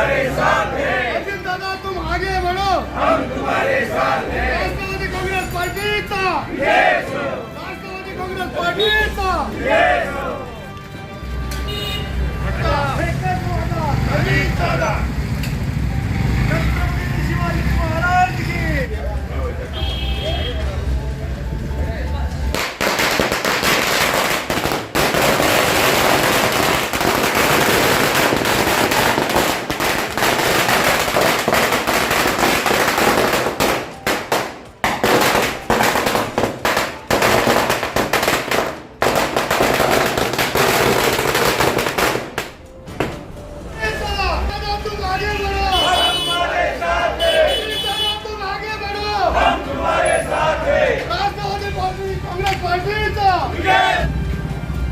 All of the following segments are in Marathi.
अजित दादा तुम आगे बढ़ो। हम तुम्हारे साथ हैं। राष्ट्रवादी कांग्रेस पार्टीचा राष्ट्रवादी कांग्रेस पार्टीचा अजित दादा छत्रपती शिवाजी महाराज की दादा तुम आगे बढ़ो हम तुम्हारे साथ हैं दादा तुम आगे बढ़ो हम तुम्हारे साथ हैं राष्ट्रवादी पार्टी कांग्रेस पार्टीचा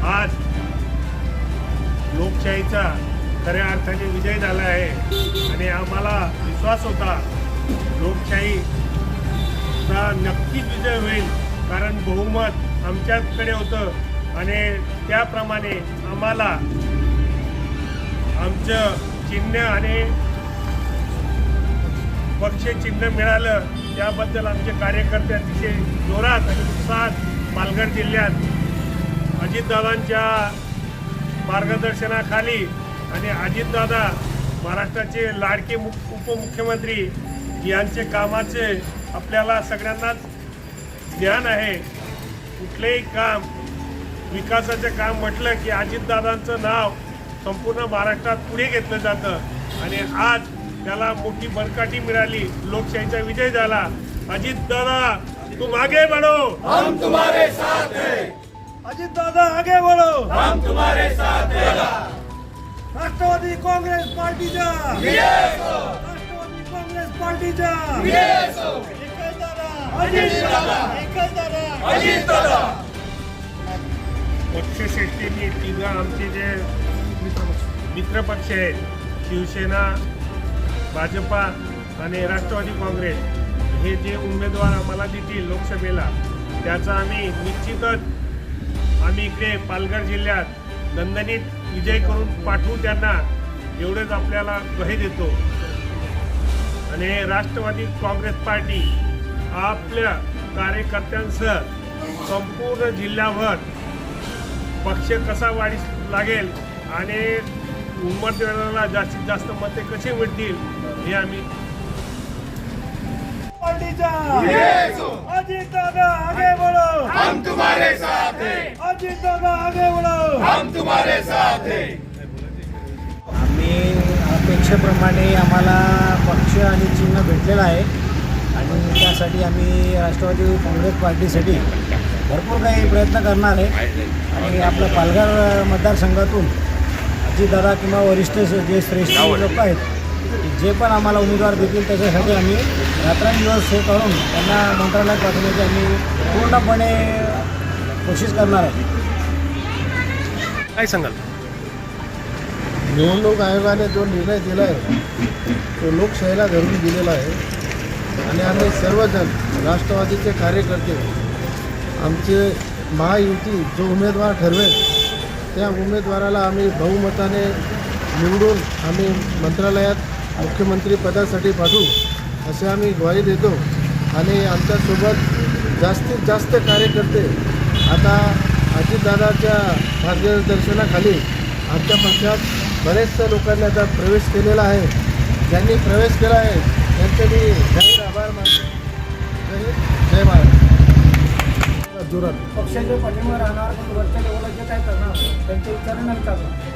आज लोकशाहीचा खऱ्या अर्थाने विजय झाला आहे. आणि आम्हाला विश्वास होता लोकशाहीचा नक्कीच विजय होईल कारण बहुमत आमच्याकडे होतं. आणि त्याप्रमाणे आम्हाला आमचं चिन्ह आणि पक्ष चिन्ह मिळालं त्याबद्दल आमचे कार्यकर्ते अतिशय जोरात आणि उत्साहात पालघर जिल्ह्यात अजितदादांच्या मार्गदर्शनाखाली आणि अजितदादा महाराष्ट्राचे लाडके मुख उपमुख्यमंत्री यांचे कामाचे आपल्याला सगळ्यांनाच ज्ञान आहे. कुठलेही काम विकासाचं काम म्हटलं की अजितदादांचं नाव संपूर्ण महाराष्ट्रात पुढे घेतलं जातं. आणि आज त्याला मोठी बरकाटी मिळाली. लोकशाहीचा विजय झाला. अजितदादा तुम आगे बढ़ो. हम तुम्हारे साथ हैं। अजित दादा आगे बढ़ो. हम तुम्हारे साथ हैं। राष्ट्रवादी काँग्रेस पार्टीच्या राष्ट्रवादी काँग्रेस दादा. अजित दादा. दादा. अजित दादा. पक्षश्रेष्ठींनी तिघं आमचे जे मित्रपक्ष आहेत. शिवसेना भाजपा आणि राष्ट्रवादी काँग्रेस हे जे उमेदवार आम्हाला देतील लोकसभेला त्याचा आम्ही निश्चितच आम्ही इकडे पालघर जिल्ह्यात दणदणीत विजय करून पाठवू त्यांना एवढेच आपल्याला ग्वाही देतो. आणि राष्ट्रवादी काँग्रेस पार्टी आपल्या कार्यकर्त्यांसह संपूर्ण जिल्ह्याभर पक्ष कसा वाढीस लागेल आणि उमेदवाराला जास्तीत जास्त मते कशी मिळतील हे आम्ही पार्टीच्या अजित दादा आगे बढ़ो हम तुम्हारे साथ हैं. अजित दादा आगे बढ़ो हम तुम्हारे साथ हैं. आम्ही अपेक्षेप्रमाणे आम्हाला पक्ष आणि चिन्ह भेटलेलं आहे. आणि त्यासाठी आम्ही राष्ट्रवादी काँग्रेस पार्टीसाठी भरपूर काही प्रयत्न करणार आहे. आणि आपल्या पालघर मतदारसंघातून अजितदादा किंवा वरिष्ठ जे श्रेष्ठ लोक आहेत जे पण आम्हाला उमेदवार देतील त्याच्यासाठी आम्ही रात्रंदिवस हे करून त्यांना मंत्रालयात पाठवण्याची आम्ही पूर्णपणे कोशिश करणार आहे. काय सांगाल? निवडणूक आयोगाने जो निर्णय दिला आहे तो लोकशाहीला धरून दिलेला आहे. आणि आम्ही सर्वजण राष्ट्रवादीचे कार्यकर्ते आमचे महायुती जो उमेदवार ठरवेल त्या उमेदवाराला आम्ही बहुमताने निवडून आम्ही मंत्रालयात मुख्यमंत्री पदासाठी पाठवू असे आम्ही ग्वाही देतो. आणि आमच्यासोबत जास्तीत जास्त कार्यकर्ते आता अजितदादाच्या मार्गदर्शनाखाली आमच्या पक्षात बरेचशा लोकांनी आता प्रवेश केलेला आहे. ज्यांनी प्रवेश केला आहे त्यांचे मी जाहीर आभार मानतो. जय महाराज जोरात. पक्षाचे पाठिंबा राहणार पण वरच्या लेवलला जे काय करणार त्यांच्या विचारांना करणार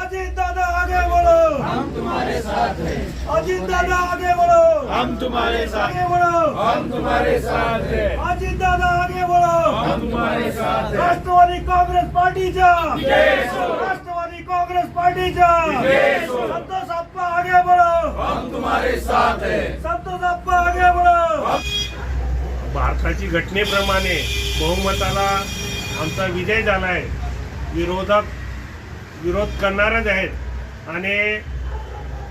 अजित दादा आगे बढ़ो. हम तुम्हारे साथ हैं. अजित दादा आगे बढ़ो. हम तुम्हारे साथ आगे बढ़ो. हम तुम्हारे साथ हैं. अजित दादा आगे बढ़ो. हम तुम्हारे साथ हैं. राष्ट्रवादी काँग्रेस पार्टीच्या राष्ट्रवादी काँग्रेस पार्टीच्या संतोष अप्पा आगे बढ़ो. हम तुम्हारे साथ हैं। आगे बढ़ो। भारताची घटनेप्रमाणे बहुमताला आमचा विजय झाला आहे विरोधक विरोध करणारच आहेत. आणि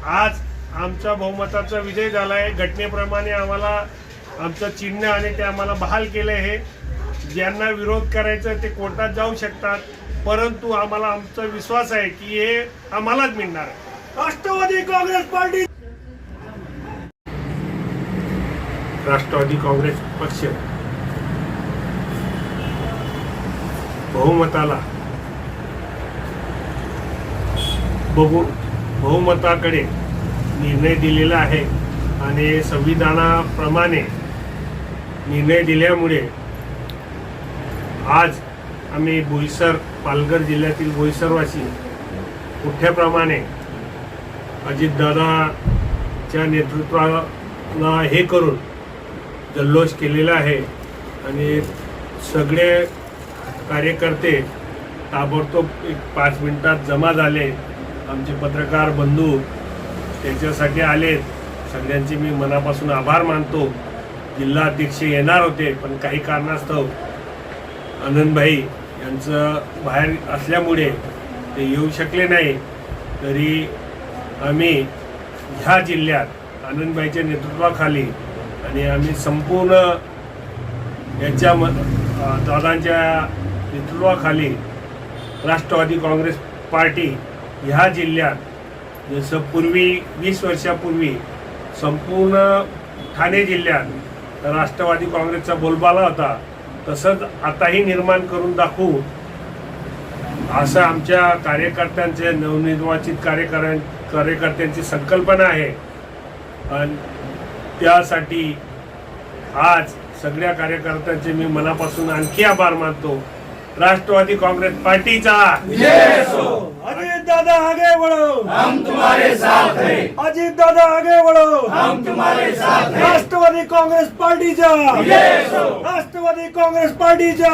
आज आमच्या बहुमताचा विजय झाला आहे घटनेप्रमाणे आम्हाला आमचं चिन्ह आणि ते आम्हाला बहाल केलं आहे ज्यांना विरोध करायचा ते कोर्टात जाऊ शकतात. परंतु आम्हाला आमचा विश्वास आहे की हे आम्हालाच मिळणार आहे. Rashtravadi Congress party. Rashtravadi Congress पक्ष. बहुमताला. बघून बहुमताकडे निर्णय दिलेला आहे आणि संविधानाप्रमाणे निर्णय दिल्यामुळे आज आम्ही बोईसर पालघर जिल्ह्यातील बोईसरवासी मोठ्याप्रमाणे अजितदादाच्या नेतृत्वाला हे करून जल्लोष केलेला आहे आणि सगळे कार्यकर्ते ताबडतोब एक पाच मिनटात जमा झाले. आमचे पत्रकार बंधू त्याच्यासाठी आलेत. सगळ्यांचे मी मनापासून आभार मानतो. जिल्हाध्यक्ष येणार होते पण काही कारणास्तव आनंदभाई यांचं बाहेर असल्यामुळे ते येऊ शकले नाही. तरी आम्ही ह्या जिल्ह्यात आनंदबाईच्या नेतृत्वाखाली आणि आम्ही संपूर्ण याच्या म दादांच्या नेतृत्वाखाली राष्ट्रवादी काँग्रेस पार्टी ह्या जिल्ह्यात जसं पूर्वी वीस वर्षापूर्वी संपूर्ण ठाणे जिल्ह्यात राष्ट्रवादी काँग्रेसचा बोलबाला होता तसंच आताही निर्माण करून दाखवू असं आमच्या कार्यकर्त्यांचे नवनिर्वाचित कार्यकर कार्यकर्त्यांची संकल्पना आहे. आणि त्यासाठी आज सगळ्या कार्यकर्त्यांचे मी मनापासून आणखी आभार मानतो. राष्ट्रवादी काँग्रेस पार्टीचा. अजित दादा आगे बढ़ो हम तुम्हारे साथ हैं. अजित दादा आगे बढ़ो हम तुम्हारे साथ हैं. राष्ट्रवादी काँग्रेस पार्टीचा. राष्ट्रवादी काँग्रेस पार्टीचा.